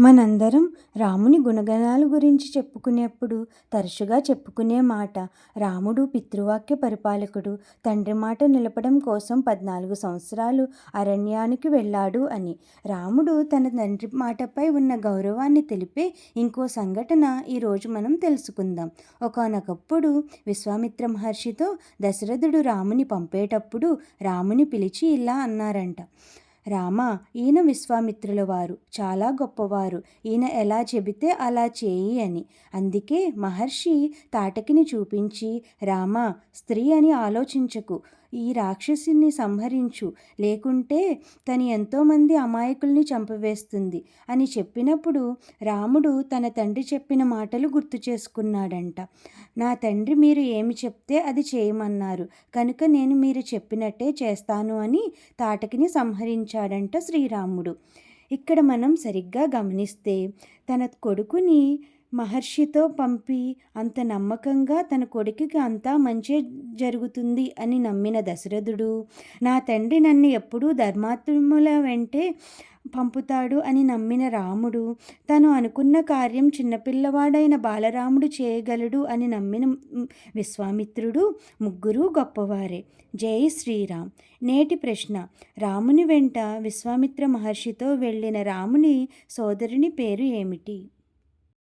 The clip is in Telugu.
మనందరం రాముని గుణగణాల గురించి చెప్పుకునేప్పుడు తరచుగా చెప్పుకునే మాట రాముడు పితృవాక్య పరిపాలకుడు తండ్రి మాట నిలపడం కోసం పద్నాలుగు సంవత్సరాలు అరణ్యానికి వెళ్ళాడు అని. రాముడు తన తండ్రి మాటపై ఉన్న గౌరవాన్ని తెలిపే ఇంకో సంఘటన ఈరోజు మనం తెలుసుకుందాం. ఒకనొకప్పుడు విశ్వామిత్ర మహర్షితో దశరథుడు రాముని పంపేటప్పుడు రాముని పిలిచి ఇలా అన్నారంట రామ ఈయన విశ్వామిత్రుల వారు చాలా గొప్పవారు. ఈయన ఎలా చెబితే అలా చేయి అని. అందుకే మహర్షి తాటకిని చూపించి రామ స్త్రీ అని ఆలోచించకు. ఈ రాక్షసుని సంహరించు. లేకుంటే తను ఎంతోమంది అమాయకుల్ని చంపవేస్తుంది అని చెప్పినప్పుడు రాముడు తన తండ్రి చెప్పిన మాటలు గుర్తు చేసుకున్నాడంట. నా తండ్రి మీరు ఏమి చెప్తే అది చేయమన్నారు. కనుక నేను మీరు చెప్పినట్టే చేస్తాను అని తాటకిని సంహరించాడంట శ్రీరాముడు. ఇక్కడ మనం సరిగ్గా గమనిస్తే తన కొడుకుని మహర్షితో పంపి అంత నమ్మకంగా తన కొడుకుకి అంతా మంచి జరుగుతుంది అని నమ్మిన దశరథుడు నా తండ్రి నన్ను ఎప్పుడూ ధర్మాత్ముల వెంటే పంపుతాడు అని నమ్మిన రాముడు తను అనుకున్న కార్యం చిన్నపిల్లవాడైన బాలరాముడు చేయగలడు అని నమ్మిన విశ్వామిత్రుడు ముగ్గురు గొప్పవారే. జై శ్రీరామ్. నేటి ప్రశ్న రాముని వెంట విశ్వామిత్ర మహర్షితో వెళ్ళిన రాముని సోదరుని పేరు ఏమిటి?